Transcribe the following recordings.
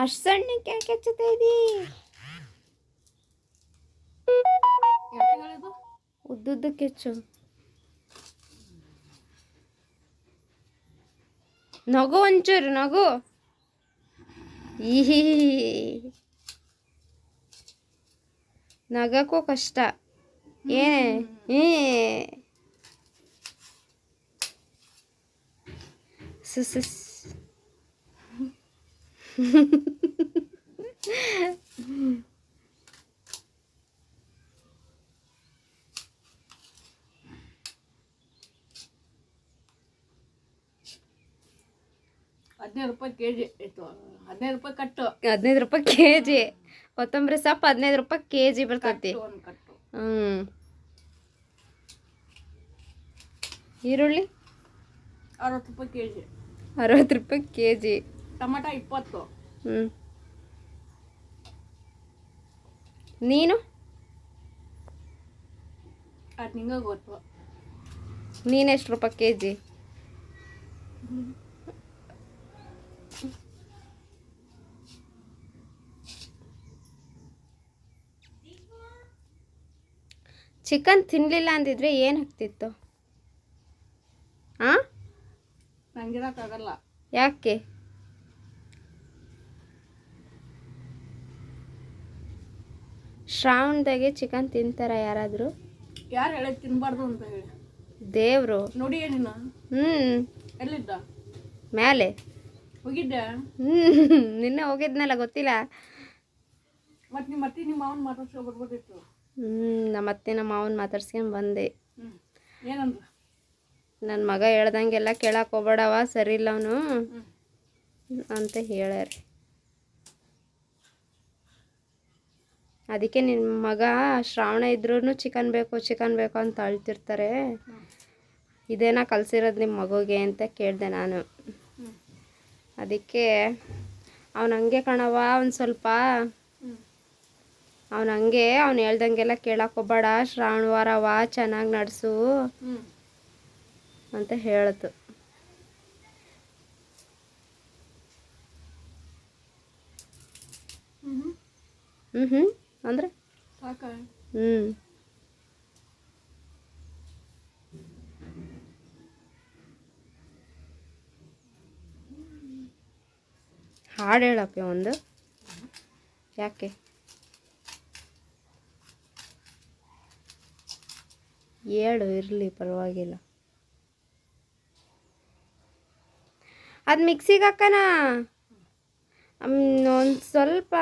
ಅಷ್ಟು ಸಣ್ಣಕ್ಕೆ ಯಾಕೆ ಹಚ್ಚುತ್ತಾ ಇದ್ದೀ ಯಾಕೆಗಳಿದು ಉದ್ದುದ್ದಕ್ಕೆ ಹೆಚ್ಚು ನಗು ಒಂಚೂರು ನಗು ಈ ನಗಕ್ಕೂ ಕಷ್ಟ ಏ ಏ ಸುಸ್ ಹದಿನೈದು ರೂಪಾಯಿ ಕೆ ಜಿ ಇತ್ತು ಹದಿನೈದು ರೂಪಾಯಿ ಕಟ್ಟು. ಹದಿನೈದು ರೂಪಾಯಿ ಕೆ ಜಿ ಕೊತ್ತಂಬರಿ ಸೊಪ್ಪು ಹದಿನೈದು ರೂಪಾಯಿ ಕೆ ಜಿ ಬರ್ತೈತಿ ಹ್ಞೂ ಈರುಳ್ಳಿ? ಅರವತ್ತು ರೂಪಾಯಿ ಕೆ ಜಿ ಅರವತ್ತು ರೂಪಾಯಿ ಕೆ ಜಿ ಟಮಾಟ ಇಪ್ಪತ್ತು. ಹ್ಞೂ ನೀನು? ಅದು ನಿಂಗೆ ಗೊತ್ತು. ನೀನು ಎಷ್ಟು ರೂಪಾಯಿ ಕೆ ಜಿ ಚಿಕನ್ ತಿನ್ನಲಿಲ್ಲ ಅಂದಿದ್ರೆ ಏನು ಆಗ್ತಿತ್ತು? ಹಾಂ ನಂಗಿರೋಕ್ಕಾಗಲ್ಲ ಯಾಕೆ? ಶ್ರಾವಣದಾಗೆ ಚಿಕನ್ ತಿಂತಾರ ಯಾರಾದರೂ? ಯಾರು ಹೇಳಿ ತಿನ್ನಬಾರ್ದು ಅಂತ ಹೇಳಿ. ದೇವರು. ನೋಡಿ ನೀನು ಹ್ಞೂ ಎಲ್ಲಿದ್ದ? ಮೇಲೆ ಹೋಗಿದ್ದೆ. ಹ್ಞೂ ನಿನ್ನೆ ಹೋಗಿದ್ನಲ್ಲ ಗೊತ್ತಿಲ್ಲ? ಮತ್ತೆ ನಿಮ್ಮ ಅತ್ತೆ ನಿಮ್ಮ ಮಾವನ ಮಾತಾಡ್ಸ್ಕೊ ಬರ್ಬೋದಿತ್ತು ಹ್ಞೂ ನಮ್ಮ ಅತ್ತೆ ನಮ್ಮ ಮಾವನ ಮಾತಾಡ್ಸ್ಕೊಂಡು ಬಂದೆ. ಹ್ಮ್. ಏನಂದ್ರ ನನ್ನ ಮಗ ಹೇಳ್ದಂಗೆಲ್ಲ ಕೇಳಕ್ಕೆ ಹೋಗ್ಬೇಡವ ಸರಿ ಇಲ್ಲ ಅವನು ಅಂತ ಹೇಳ್ಯಾರ. ಅದಕ್ಕೆ ನಿನ್ನ ಮಗ ಶ್ರಾವಣ ಇದ್ರೂ ಚಿಕನ್ ಬೇಕು ಚಿಕನ್ ಬೇಕು ಅಂತ ಅಳ್ತಿರ್ತಾರೆ. ಇದೇನಾ ಕಲಿಸಿರೋದು ನಿಮ್ಮ ಮಗುಗೆ ಅಂತ ಕೇಳಿದೆ ನಾನು. ಅದಕ್ಕೆ ಅವನು ಹಂಗೆ ಕಣವ ಒಂದು ಸ್ವಲ್ಪ. ಅವನು ಹಂಗೆ ಅವ್ನು ಹೇಳ್ದಂಗೆಲ್ಲ ಕೇಳಕ್ಕೆ ಹೋಗ್ಬೇಡ ಶ್ರಾವಣವಾರವ ಚೆನ್ನಾಗಿ ನಡೆಸು ಅಂತ ಹೇಳ್ತು. ಹ್ಞೂ ಹ್ಞೂ ಅಂದರೆ? ಹ್ಞೂ ಹಾಡು ಹೇಳಪ್ಪ ಒಂದು. ಯಾಕೆ? ಹೇಳು ಇರಲಿ ಪರವಾಗಿಲ್ಲ. ಅದು ಮಿಕ್ಸಿಗೆ ಹಾಕನ? ಒಂದು ಸ್ವಲ್ಪ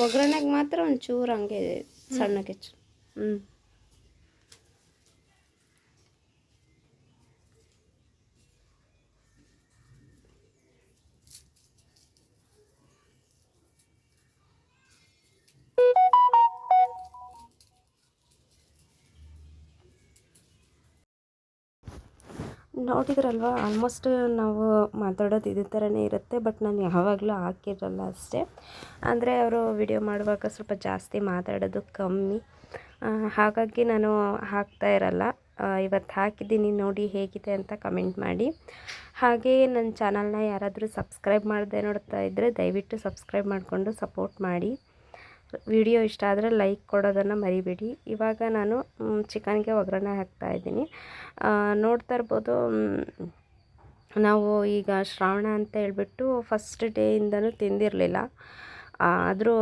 ಒಗ್ಗರಣೆಗೆ ಮಾತ್ರ ಒಂಚೂರು ಚೂರು ಹಂಗೆ ಸಣ್ಣಗೆ ಹೆಚ್ಚು. ಹ್ಞೂ ನೋಡಿದ್ರಲ್ವ ಆಲ್ಮೋಸ್ಟ್ ನಾವು ಮಾತಾಡೋದು ಇದೇ ಥರನೇ ಇರುತ್ತೆ ಬಟ್ ನಾನು ಯಾವಾಗಲೂ ಹಾಕಿರಲ್ಲ ಅಷ್ಟೇ. ಅಂದರೆ ಅವರು ವಿಡಿಯೋ ಮಾಡುವಾಗ ಸ್ವಲ್ಪ ಜಾಸ್ತಿ ಮಾತಾಡೋದು ಕಮ್ಮಿ. ಹಾಗಾಗಿ ನಾನು ಹಾಕ್ತಾ ಇರಲ್ಲ. ಇವತ್ತು ಹಾಕಿದ್ದೀನಿ, ನೋಡಿ ಹೇಗಿದೆ ಅಂತ ಕಮೆಂಟ್ ಮಾಡಿ. ಹಾಗೆ ನನ್ನ ಚಾನಲ್ನ ಯಾರಾದರೂ ಸಬ್ಸ್ಕ್ರೈಬ್ ಮಾಡದೆ ನೋಡ್ತಾ ಇದ್ದರೆ ದಯವಿಟ್ಟು ಸಬ್ಸ್ಕ್ರೈಬ್ ಮಾಡಿಕೊಂಡು ಸಪೋರ್ಟ್ ಮಾಡಿ. ವಿಡಿಯೋ ಇಷ್ಟ ಆದರೆ ಲೈಕ್ ಕೊಡೋದನ್ನು ಮರಿಬೇಡಿ. ಇವಾಗ ನಾನು ಚಿಕನ್ಗೆ ಒಗ್ಗರಣೆ ಹಾಕ್ತಾ ಇದ್ದೀನಿ. ಆ, ನೋಡ್ತಾ ಇರ್ಬೋದು ನಾವು ಈಗ ಶ್ರಾವಣ ಅಂತ ಹೇಳ್ಬಿಟ್ಟು ಫಸ್ಟ್ ಡೇಯಿಂದನೂ ತಿಂದಿರಲಿಲ್ಲ. ಆದರೂ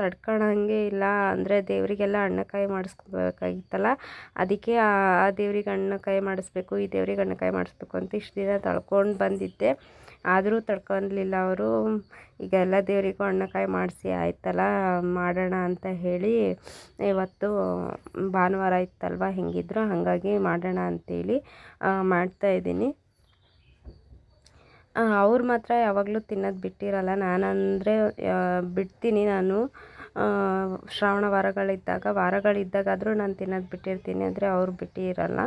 ತಡ್ಕೊಳಂಗೆ ಇಲ್ಲ ಅಂದರೆ ದೇವರಿಗೆಲ್ಲ ಅಣ್ಣಕಾಯಿ ಮಾಡಿಸ್ಕೋಬೇಕಾಗಿತ್ತಲ್ಲ, ಅದಕ್ಕೆ ಆ ದೇವ್ರಿಗೆ ಅಣ್ಣಕಾಯಿ ಮಾಡಿಸ್ಬೇಕು, ಈ ದೇವ್ರಿಗೆ ಅಣ್ಣಕಾಯಿ ಮಾಡಿಸ್ಬೇಕು ಅಂತ ಇಷ್ಟು ದಿನ ತಳ್ಕೊಂಡು ಬಂದಿದ್ದೆ. ಆದರೂ ತಡ್ಕೊಲಿಲ್ಲ ಅವರು. ಈಗ ಎಲ್ಲ ದೇವರಿಗೂ ಅಣ್ಣಕಾಯಿ ಮಾಡಿಸಿ ಆಯ್ತಲ್ಲ, ಮಾಡೋಣ ಅಂತ ಹೇಳಿ ಇವತ್ತು ಭಾನುವಾರ ಇತ್ತಲ್ವ, ಹೆಂಗಿದ್ರು ಹಾಗಾಗಿ ಮಾಡೋಣ ಅಂತೇಳಿ ಮಾಡ್ತಾಯಿದ್ದೀನಿ ಅವ್ರು ಮಾತ್ರ ಯಾವಾಗಲೂ ತಿನ್ನೋದು ಬಿಟ್ಟಿರಲ್ಲ. ನಾನಂದರೆ ಬಿಡ್ತೀನಿ ನಾನು. ಶ್ರಾವಣ ವಾರಗಳಿದ್ದಾಗ, ವಾರಗಳಿದ್ದಾಗಾದರೂ ನಾನು ತಿನ್ನೋದು ಬಿಟ್ಟಿರ್ತೀನಿ ಅಂದರೆ ಅವ್ರು ಬಿಟ್ಟಿರಲ್ಲ.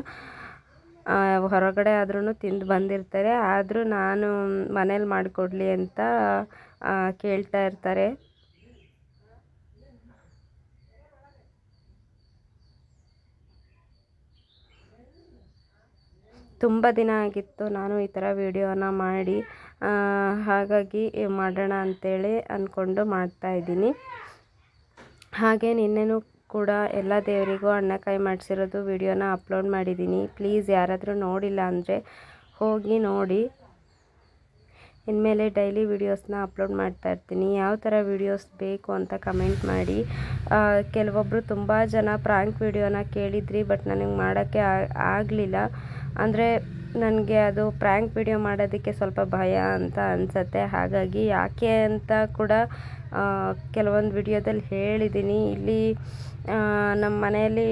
ಹೊರಗಡೆ ಆದ್ರೂ ತಿಂದು ಬಂದಿರ್ತಾರೆ. ಆದರೂ ನಾನು ಮನೇಲಿ ಮಾಡಿಕೊಡ್ಲಿ ಅಂತ ಕೇಳ್ತಾ ಇರ್ತಾರೆ. ತುಂಬ ದಿನ ಆಗಿತ್ತು ನಾನು ಈ ಥರ ವೀಡಿಯೋನ ಮಾಡಿ ಹಾಗಾಗಿ ಮಾಡೋಣ ಅಂತೇಳಿ ಅಂದ್ಕೊಂಡು ಮಾಡ್ತಾಯಿದ್ದೀನಿ ಹಾಗೆ ನಿನ್ನೆನೂ ಕೂಡ ಎಲ್ಲ ದೇವರಿಗೂ ಅಣ್ಣಕಾಯಿ ಮಾಡಿಸಿರೋದು ವಿಡಿಯೋನ ಅಪ್ಲೋಡ್ ಮಾಡಿದ್ದೀನಿ. ಪ್ಲೀಸ್ ಯಾರಾದರೂ ನೋಡಿಲ್ಲ ಅಂದರೆ ಹೋಗಿ ನೋಡಿ. ಇನ್ಮೇಲೆ ಡೈಲಿ ವೀಡಿಯೋಸ್ನ ಅಪ್ಲೋಡ್ ಮಾಡ್ತಾ ಇರ್ತೀನಿ. ಯಾವ ಥರ ವೀಡಿಯೋಸ್ ಬೇಕು ಅಂತ ಕಮೆಂಟ್ ಮಾಡಿ. ಕೆಲವೊಬ್ಬರು ತುಂಬ ಜನ ಪ್ರಾಂಕ್ ವೀಡಿಯೋನ ಕೇಳಿದ್ರಿ, ಬಟ್ ನನಗೆ ಮಾಡೋಕ್ಕೆ ಆಗಲಿಲ್ಲ. ಅಂದರೆ ನನಗೆ ಅದು ಪ್ರ್ಯಾಂಕ್ ವಿಡಿಯೋ ಮಾಡೋದಕ್ಕೆ ಸ್ವಲ್ಪ ಭಯ ಅಂತ ಅನಿಸತ್ತೆ. ಹಾಗಾಗಿ ಯಾಕೆ ಅಂತ ಕೂಡ ಕೆಲವೊಂದು ವಿಡಿಯೋದಲ್ಲಿ ಹೇಳಿದ್ದೀನಿ ಇಲ್ಲಿ ನಮ್ಮ ಮನೆಯಲ್ಲಿ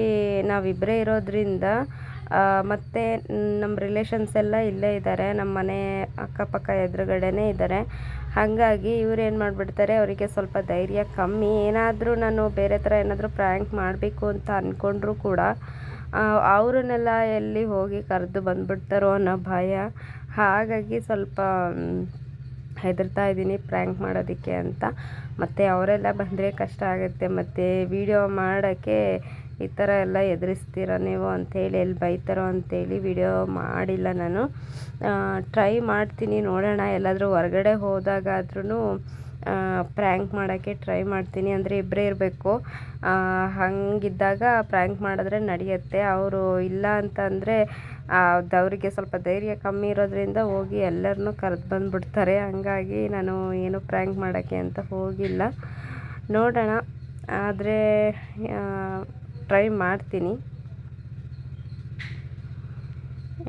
ನಾವಿಬ್ಬರೇ ಇರೋದ್ರಿಂದ ಮತ್ತು ನಮ್ಮ ರಿಲೇಷನ್ಸ್ ಎಲ್ಲ ಇಲ್ಲೇ ಇದ್ದಾರೆ ನಮ್ಮ ಮನೆ ಅಕ್ಕಪಕ್ಕ ಎದುರುಗಡೆನೇ ಇದ್ದಾರೆ ಹಾಗಾಗಿ ಇವ್ರು ಏನು ಮಾಡಿಬಿಡ್ತಾರೆ, ಅವರಿಗೆ ಸ್ವಲ್ಪ ಧೈರ್ಯ ಕಮ್ಮಿ. ಏನಾದರೂ ನಾನು ಬೇರೆ ಥರ ಏನಾದರೂ ಪ್ರ್ಯಾಂಕ್ ಮಾಡಬೇಕು ಅಂತ ಅಂದ್ಕೊಂಡ್ರೂ ಕೂಡ ಅವ್ರನ್ನೆಲ್ಲ ಎಲ್ಲಿ ಹೋಗಿ ಕರೆದು ಬಂದುಬಿಡ್ತಾರೋ ಅನ್ನೋ ಭಯ. ಹಾಗಾಗಿ ಸ್ವಲ್ಪ ಹೆದರ್ತಾ ಇದ್ದೀನಿ ಪ್ರ್ಯಾಂಕ್ ಮಾಡೋದಕ್ಕೆ ಅಂತ. ಮತ್ತು ಅವರೆಲ್ಲ ಬಂದರೆ ಕಷ್ಟ ಆಗುತ್ತೆ. ಮತ್ತು ವೀಡಿಯೋ ಮಾಡೋಕ್ಕೆ ಈ ಥರ ಎಲ್ಲ ಎದುರಿಸ್ತೀರ ನೀವು ಅಂಥೇಳಿ ಎಲ್ಲಿ ಬೈತಾರೋ ಅಂಥೇಳಿ ವಿಡಿಯೋ ಮಾಡಿಲ್ಲ ನಾನು. ಟ್ರೈ ಮಾಡ್ತೀನಿ ನೋಡೋಣ. ಎಲ್ಲಾದರೂ ಹೊರಗಡೆ ಹೋದಾಗಾದ್ರೂ ಪ್ರ್ಯಾಂಕ್ ಮಾಡೋಕ್ಕೆ ಟ್ರೈ ಮಾಡ್ತೀನಿ ಅಂದರೆ ಇಬ್ಬರೇ ಇರಬೇಕು. ಹಾಗಿದ್ದಾಗ ಪ್ರ್ಯಾಂಕ್ ಮಾಡಿದ್ರೆ ನಡೆಯುತ್ತೆ. ಅವರು ಇಲ್ಲ ಅಂತಂದರೆ ಅವರಿಗೆ ಸ್ವಲ್ಪ ಧೈರ್ಯ ಕಮ್ಮಿ ಇರೋದ್ರಿಂದ ಹೋಗಿ ಎಲ್ಲರನ್ನೂ ಕರೆದು ಬಂದುಬಿಡ್ತಾರೆ. ಹಂಗಾಗಿ ನಾನು ಏನು ಪ್ರ್ಯಾಂಕ್ ಮಾಡೋಕ್ಕೆ ಅಂತ ಹೋಗಿಲ್ಲ. ನೋಡೋಣ. ಆದರೆ ಟ್ರೈ ಮಾಡ್ತೀನಿ.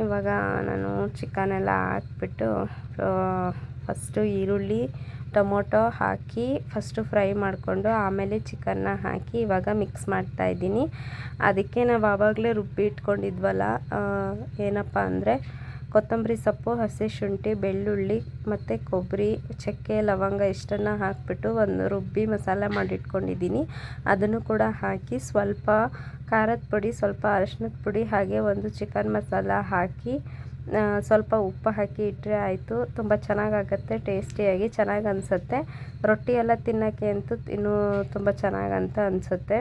ಇವಾಗ ನಾನು ಚಿಕನೆಲ್ಲ ಹಾಕ್ಬಿಟ್ಟು ಫಸ್ಟು ಈರುಳ್ಳಿ ಟೊಮೊಟೊ ಹಾಕಿ ಫಸ್ಟು ಫ್ರೈ ಮಾಡಿಕೊಂಡು ಆಮೇಲೆ ಚಿಕನ್ನ ಹಾಕಿ ಇವಾಗ ಮಿಕ್ಸ್ ಮಾಡ್ತಾ ಇದ್ದೀನಿ. ಅದಕ್ಕೆ ನಾವು ಆವಾಗಲೇ ರುಬ್ಬಿ ಇಟ್ಕೊಂಡಿದ್ವಲ್ಲ ಏನಪ್ಪ ಅಂದರೆ ಕೊತ್ತಂಬರಿ ಸೊಪ್ಪು, ಹಸಿ ಶುಂಠಿ, ಬೆಳ್ಳುಳ್ಳಿ ಮತ್ತು ಕೊಬ್ಬರಿ ಚಕ್ಕೆ, ಲವಂಗ ಇಷ್ಟನ್ನು ಹಾಕಿಬಿಟ್ಟು ಒಂದು ರುಬ್ಬಿ ಮಸಾಲೆ ಮಾಡಿಟ್ಕೊಂಡಿದ್ದೀನಿ. ಅದನ್ನು ಕೂಡ ಹಾಕಿ ಸ್ವಲ್ಪ ಖಾರದ ಪುಡಿ, ಸ್ವಲ್ಪ ಅರಶಿನದ ಪುಡಿ ಹಾಗೆ ಒಂದು ಚಿಕನ್ ಮಸಾಲ ಹಾಕಿ ಸ್ವಲ್ಪ ಉಪ್ಪು ಹಾಕಿ ಇಟ್ಟರೆ ಆಯಿತು. ತುಂಬ ಚೆನ್ನಾಗಾಗತ್ತೆ, ಟೇಸ್ಟಿಯಾಗಿ ಚೆನ್ನಾಗಿ ಅನಿಸುತ್ತೆ ರೊಟ್ಟಿ ಎಲ್ಲ ತಿನ್ನೋಕ್ಕೆ ಅಂತೂ ಇನ್ನೂ ತುಂಬ ಚೆನ್ನಾಗಂತ ಅನಿಸುತ್ತೆ.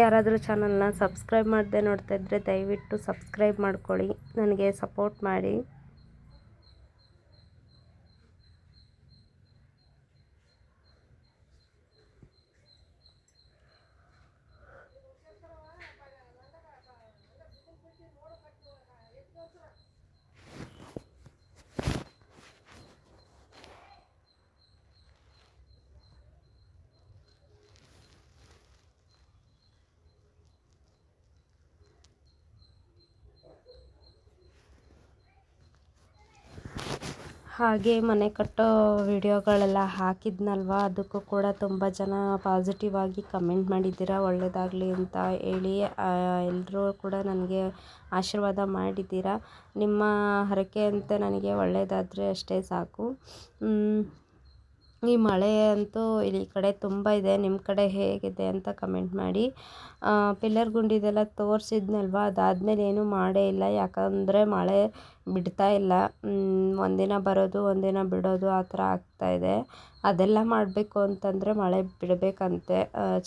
ಯಾರಾದರೂ ಚಾನಲ್ನ ಸಬ್ಸ್ಕ್ರೈಬ್ ಮಾಡದೆ ನೋಡ್ತಾ ಇದ್ದರೆ ದಯವಿಟ್ಟು ಸಬ್ಸ್ಕ್ರೈಬ್ ಮಾಡ್ಕೊಳ್ಳಿ. ನನಗೆ ಸಪೋರ್ಟ್ ಮಾಡಿ. ಹಾಗೆ ಮನೆ ಕಟ್ಟೋ ವಿಡಿಯೋಗಳೆಲ್ಲ ಹಾಕಿದ್ನಲ್ವ? ಅದಕ್ಕೂ ಕೂಡ ತುಂಬ ಜನ ಪಾಸಿಟಿವ್ ಆಗಿ ಕಮೆಂಟ್ ಮಾಡಿದ್ದೀರ? ಒಳ್ಳೆಯದಾಗಲಿ ಅಂತ ಹೇಳಿ ಎಲ್ಲರೂ ಕೂಡ ನನಗೆ ಆಶೀರ್ವಾದ ಮಾಡಿದ್ದೀರ? ನಿಮ್ಮ ಹರಕೆಯಂತೆ ನನಗೆ ಒಳ್ಳೆಯದಾದರೆ ಅಷ್ಟೇ ಸಾಕು. ಈ ಮಳೆ ಅಂತೂ ಇಲ್ಲಿ ಕಡೆ ತುಂಬ ಇದೆ. ನಿಮ್ಮ ಕಡೆ ಹೇಗಿದೆ ಅಂತ ಕಮೆಂಟ್ ಮಾಡಿ. ಪಿಲ್ಲರ್ ಗುಂಡಿದೆಲ್ಲ ತೋರಿಸಿದ್ನಲ್ವ? ಅದಾದಮೇಲೆ ಏನೂ ಮಾಡೇ ಇಲ್ಲ. ಯಾಕಂದರೆ ಮಳೆ ಬಿಡ್ತಾ ಇಲ್ಲ. ಒಂದಿನ ಬರೋದು, ಒಂದಿನ ಬಿಡೋದು ಆ ಥರ ಆಗ್ತಾ ಇದೆ. ಅದೆಲ್ಲ ಮಾಡಬೇಕು ಅಂತಂದರೆ ಮಳೆ ಬಿಡಬೇಕಂತೆ.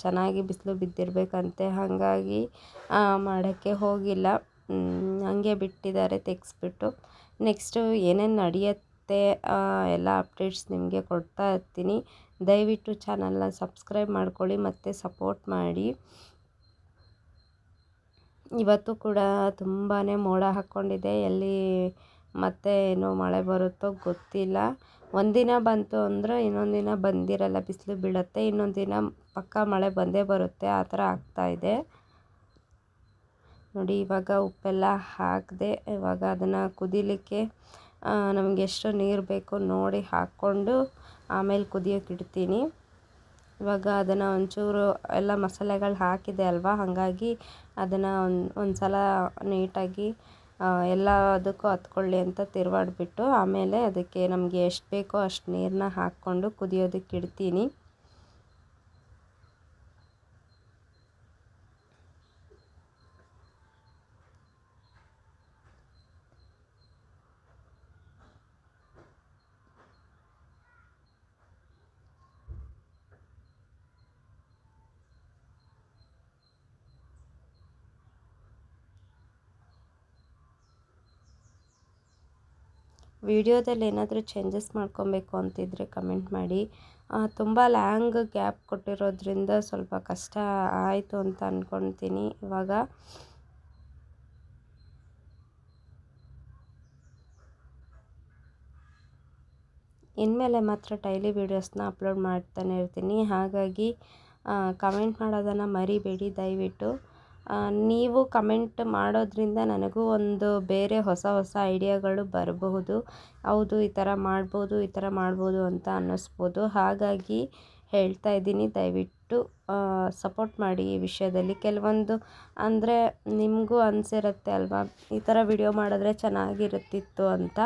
ಚೆನ್ನಾಗಿ ಬಿಸಿಲು ಬಿದ್ದಿರಬೇಕಂತೆ. ಹಾಗಾಗಿ ಮಾಡೋಕ್ಕೆ ಹೋಗಿಲ್ಲ. ಹಂಗೆ ಬಿಟ್ಟಿದ್ದಾರೆ, ತೆಗೆಸ್ಬಿಟ್ಟು. ನೆಕ್ಸ್ಟು ಏನೇನು ನಡೆಯುತ್ತೆ? ಆ, ಎಲ್ಲ ಅಪ್ಡೇಟ್ಸ್ ನಿಮಗೆ ಕೊಡ್ತಾ ಇರ್ತೀನಿ. ದಯವಿಟ್ಟು ಚಾನಲ್ನ ಸಬ್ಸ್ಕ್ರೈಬ್ ಮಾಡ್ಕೊಳ್ಳಿ ಮತ್ತು ಸಪೋರ್ಟ್ ಮಾಡಿ. ಇವತ್ತು ಕೂಡ ತುಂಬಾ ಮೋಡ ಹಾಕ್ಕೊಂಡಿದೆ. ಎಲ್ಲಿ ಮತ್ತೆ ಏನು ಮಳೆ ಬರುತ್ತೋ ಗೊತ್ತಿಲ್ಲ. ಒಂದಿನ ಬಂತು ಅಂದರೆ ಇನ್ನೊಂದು ದಿನ ಬಂದಿರಲ್ಲ ಬಿಸಿಲು ಬೀಳುತ್ತೆ. ಇನ್ನೊಂದು ದಿನ ಪಕ್ಕ ಮಳೆ ಬಂದೇ ಬರುತ್ತೆ. ಆ ಥರ ಆಗ್ತಾ ಇದೆ. ನೋಡಿ ಇವಾಗ ಉಪ್ಪೆಲ್ಲ ಹಾಕಿದೆ ಇವಾಗ ಅದನ್ನು ಕುದಿಲಿಕ್ಕೆ ನಮಗೆ ಎಷ್ಟು ನೀರು ಬೇಕೋ ನೋಡಿ ಹಾಕ್ಕೊಂಡು ಆಮೇಲೆ ಕುದಿಯೋಕೆ ಇಡ್ತೀನಿ. ಇವಾಗ ಅದನ್ನು ಒಂಚೂರು ಎಲ್ಲ ಮಸಾಲೆಗಳು ಹಾಕಿದೆ ಅಲ್ವಾ? ಹಾಗಾಗಿ ಅದನ್ನು ಒಂದು ಒಂದು ಸಲ ನೀಟಾಗಿ ಎಲ್ಲದಕ್ಕೂ ಹತ್ಕೊಳ್ಳಿ ಅಂತ ತಿರುವಾಡ್ಬಿಟ್ಟು ಆಮೇಲೆ ಅದಕ್ಕೆ ನಮಗೆ ಎಷ್ಟು ಬೇಕೋ ಅಷ್ಟು ನೀರನ್ನ ಹಾಕ್ಕೊಂಡು ಕುದಿಯೋದಕ್ಕೆ ಇಡ್ತೀನಿ. ವಿಡಿಯೋದಲ್ಲಿ ಏನಾದರೂ ಚೇಂಜಸ್ ಮಾಡ್ಕೊಬೇಕು ಅಂತಿದ್ರೆ ಕಮೆಂಟ್ ಮಾಡಿ. ತುಂಬ ಲ್ಯಾಂಗ್ ಗ್ಯಾಪ್ ಕೊಟ್ಟಿರೋದ್ರಿಂದ ಸ್ವಲ್ಪ ಕಷ್ಟ ಆಯಿತು ಅಂತ ಅಂದ್ಕೊಳ್ತೀನಿ ಇವಾಗ ಇನ್ಮೇಲೆ ಮಾತ್ರ ಡೈಲಿ ವೀಡಿಯೋಸ್ನ ಅಪ್ಲೋಡ್ ಮಾಡ್ತಾನೆ ಇರ್ತೀನಿ. ಹಾಗಾಗಿ ಕಮೆಂಟ್ ಮಾಡೋದನ್ನು ಮರಿಬೇಡಿ ದಯವಿಟ್ಟು. ನೀವು ಕಮೆಂಟ್ ಮಾಡೋದರಿಂದ ನನಗೂ ಒಂದು ಬೇರೆ ಹೊಸ ಹೊಸ ಐಡಿಯಾಗಳು ಬರಬಹುದು. ಹೌದು, ಈ ಥರ ಮಾಡ್ಬೋದು, ಈ ಥರ ಮಾಡ್ಬೋದು ಅಂತ ಅನ್ನಿಸ್ಬೋದು. ಹಾಗಾಗಿ ಹೇಳ್ತಾ ಇದ್ದೀನಿ, ದಯವಿಟ್ಟು ಸಪೋರ್ಟ್ ಮಾಡಿ ಈ ವಿಷಯದಲ್ಲಿ. ಕೆಲವೊಂದು ಅಂದರೆ ನಿಮಗೂ ಅನಿಸಿರುತ್ತೆ ಅಲ್ವಾ, ಈ ಥರ ವಿಡಿಯೋ ಮಾಡಿದ್ರೆ ಚೆನ್ನಾಗಿರುತ್ತಿತ್ತು ಅಂತ.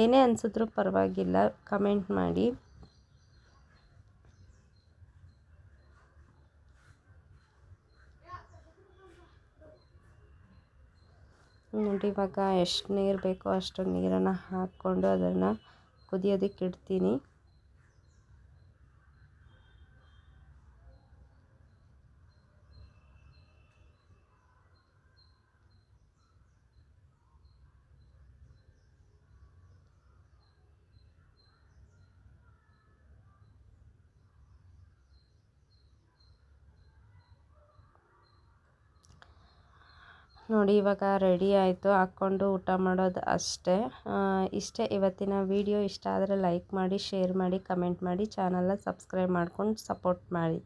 ಏನೇ ಅನಿಸಿದ್ರೂ ಪರವಾಗಿಲ್ಲ, ಕಮೆಂಟ್ ಮಾಡಿ. ನೋಡಿ ಇವಾಗ ಎಷ್ಟು ನೀರು ಬೇಕೋ ಅಷ್ಟು ನೀರನ್ನು ಹಾಕ್ಕೊಂಡು ಅದನ್ನು ಕುದಿಯೋದಕ್ಕೆ ಇಡ್ತೀನಿ. ನೋಡಿ, ಇವಾಗ ರೆಡಿ ಆಯಿತು. ಹಾಕ್ಕೊಂಡು ಊಟ ಮಾಡೋದು ಅಷ್ಟೇ. ಇಷ್ಟೇ. ಇವತ್ತಿನ ವಿಡಿಯೋ ಇಷ್ಟ ಆದರೆ ಲೈಕ್ ಮಾಡಿ, ಶೇರ್ ಮಾಡಿ, ಕಮೆಂಟ್ ಮಾಡಿ, ಚಾನಲ್ನ ಸಬ್ಸ್ಕ್ರೈಬ್ ಮಾಡ್ಕೊಂಡು ಸಪೋರ್ಟ್ ಮಾಡಿ.